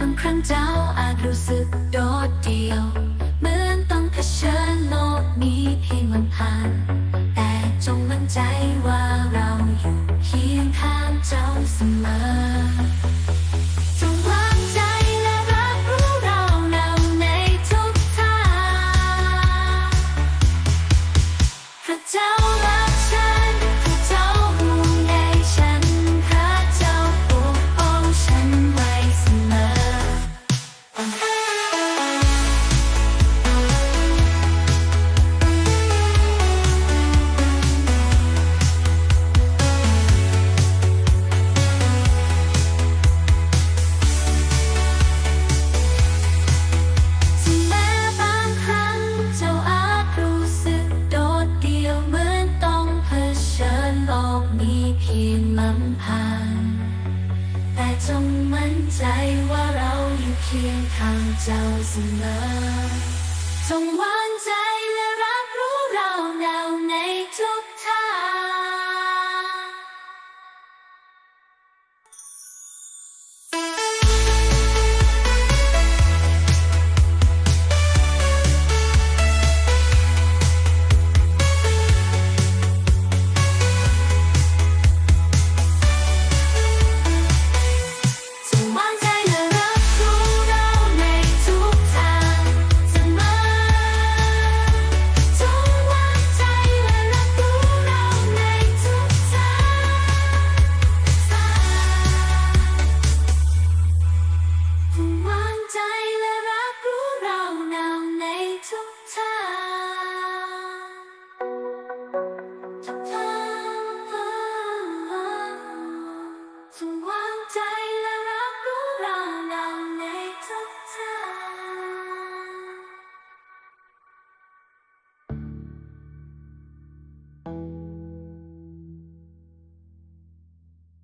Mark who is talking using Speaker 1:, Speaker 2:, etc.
Speaker 1: บางครั้งเจ้าอาจรู้สึกโดดเดี่ยว เหมือนต้องเผชิญโลกนี้ให้มันผ่าน แต่จงมั่นใจว่าเราอยู่เคียงข้างเจ้าเสมอ่นใจว่าเราอยู่เคียงข้างเจ้าเสมอจงวางใจ